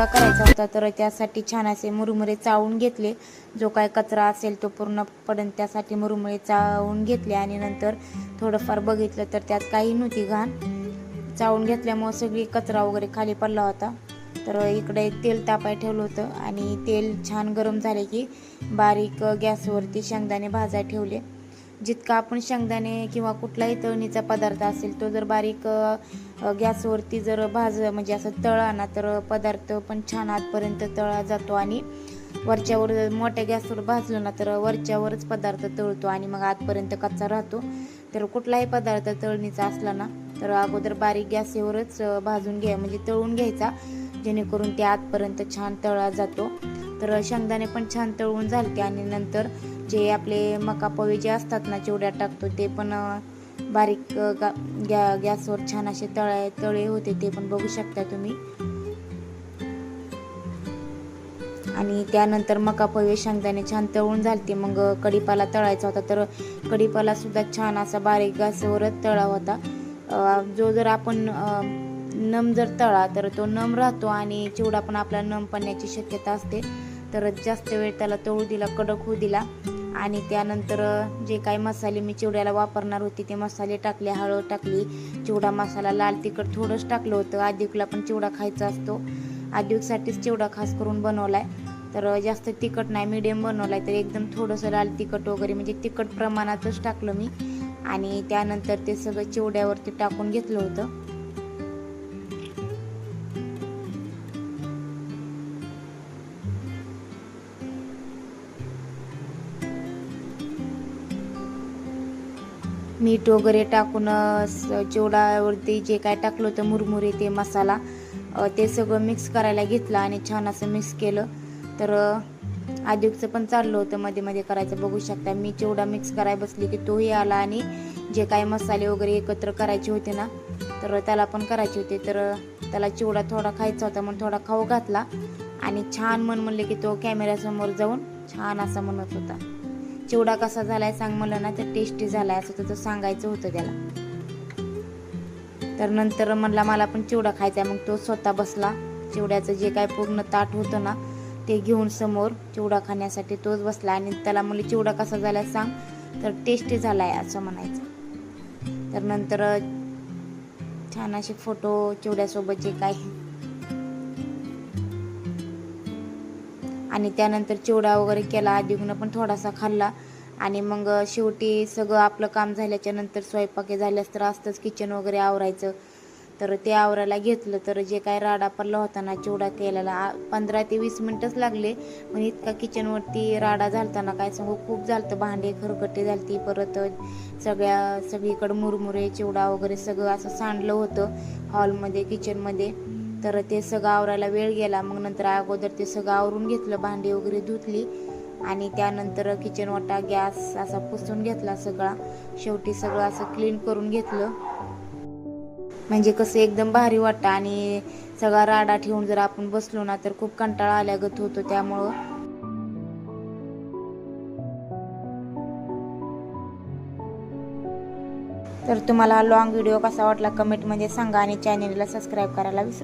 चिवडा करायचा होता तर त्यासाठी छान असे मुरमुरे चावून घेतले. जो काय कचरा असेल तो पूर्णपर्यंत त्यासाठी मुरमुरे चावून घेतले आणि नंतर थोडंफार बघितलं तर त्यात काही नव्हती घाण. चावून घेतल्यामुळं सगळी कचरा वगैरे खाली पडला होता. तर इकडे तेल तापाय ठेवलं होतं आणि तेल छान गरम झाले की बारीक गॅसवरती शेंगदाणे भाज्या ठेवले. जितका आपण शेंगदाणे किंवा कुठलाही तळणीचा पदार्थ असेल तो जर बारीक गॅसवरती जर भाज म्हणजे असं तळा ना तर पदार्थ पण छान आतपर्यंत तळा जातो आणि वरच्यावर जर मोठ्या गॅसवर भाजलं ना तर वरच्यावरच पदार्थ तळतो आणि मग आतपर्यंत कच्चा राहतो. तर कुठलाही पदार्थ तळणीचा असला ना तर अगोदर बारीक गॅसवरच भाजून घ्या म्हणजे तळून घ्यायचा जेणेकरून ते आतपर्यंत छान तळा जातो. तर शेंगदाणे पण छान तळून झालते आणि नंतर जे आपले मका पोहे जे असतात ना चिवड्यात टाकतो ते पण बारीक गा गॅ गॅसवर छान असे तळे तळे होते ते पण बघू शकता तुम्ही. आणि त्यानंतर मका पोहे शेंगदाणे छान तळून झालते मग कढीपाला तळायचा होता तर कढीपाला सुद्धा छान असा बारीक गॅसवरच तळा होता. जो जर आपण नम जर तळा तर तो नम राहतो आणि चिवडा पण आपला नम पडण्याची शक्यता असते. तर जास्त वेळ त्याला तळू दिला कडक होऊ दिला. आणि त्यानंतर जे काही मसाले मी चिवड्याला वापरणार होते ते मसाले टाकले हळद टाकली. चिवडा मसाला लाल तिखट थोडंच टाकलं होतं. आदिकला पण चिवडा खायचा असतो. आदिवसाठीच चिवडा खास करून बनवलाय. तर जास्त तिखट नाही मिडियम बनवलाय. तर एकदम थोडंसं लाल तिखट वगैरे म्हणजे तिखट प्रमाणातच टाकलं मी. आणि त्यानंतर ते सगळं चिवड्यावरती टाकून घेतलं होतं. मीठ वगैरे टाकून चिवडावरती जे काय टाकलं होतं मुरमुरे ते मसाला ते सगळं मिक्स करायला घेतलं आणि छान असं मिक्स केलं. तर आदिकचं आदिवचं पण चाललं होतं मध्ये मध्ये करायचं. बघू शकता मी चिवडा मिक्स करायला बसली की तोही आला आणि जे काही मसाले वगैरे एकत्र करायचे होते ना तर त्याला पण करायचे होते. तर त्याला चिवडा थोडा खायचा होता म्हणून थोडा खाऊ घातला. आणि छान मन म्हणले की तो कॅमेऱ्यासमोर जाऊन छान असा म्हणत होता. चिवडा कसा झालाय सांग मला ना तर टेस्टी झालाय असं त्याचं सांगायचं होतं त्याला. तर नंतर म्हणला मला पण चिवडा खायचा आहे मग तो स्वतः बसला. चिवड्याचं जे काय पूर्ण ताट होतं ना ते घेऊन समोर चिवडा खाण्यासाठी तोच बसला. आणि त्याला मुली चिवडा कसा झालाय सांग तर टेस्टी झालाय असं म्हणायचं. तर नंतर छान असे फोटो चिवड्यासोबतचे काय आणि त्यानंतर चिवडा वगैरे केला आदिगनं पण थोडासा खाल्ला. आणि मग शेवटी सगळं आपलं काम झाल्याच्यानंतर स्वयंपाके झाल्यास तर असतंच किचन वगैरे आवरायचं. तर ते आवरायला घेतलं तर जे काय राडा पडला होता ना चिवडा केलेला पंधरा ते वीस मिनटंच लागले. पण इतका किचनवरती राडा झालताना काय सांगू खूप झालतं भांडे खरकटे झालती परत सगळ्या सगळीकडं मुरमुरे चिवडा वगैरे सगळं असं सांडलं होतं हॉलमध्ये किचनमध्ये तर ते सगळं आवरायला वेळ गेला. मग नंतर अगोदर ते सगळं आवरून घेतलं भांडी वगैरे धुतली. आणि त्यानंतर किचन वाटा गॅस असा पुसून घेतला सगळा. शेवटी सगळं असं क्लीन करून घेतलं. म्हणजे कसं एकदम भारी वाटतं. आणि सगळा राडा ठेवून जर आपण बसलो ना तर खूप कंटाळा आल्यागत होतो त्यामुळं. तर तुम्हाला हा लॉंग व्हिडिओ कसा वाटला कमेंटमध्ये सांगा आणि चॅनेलला सबस्क्राईब करायला विसरू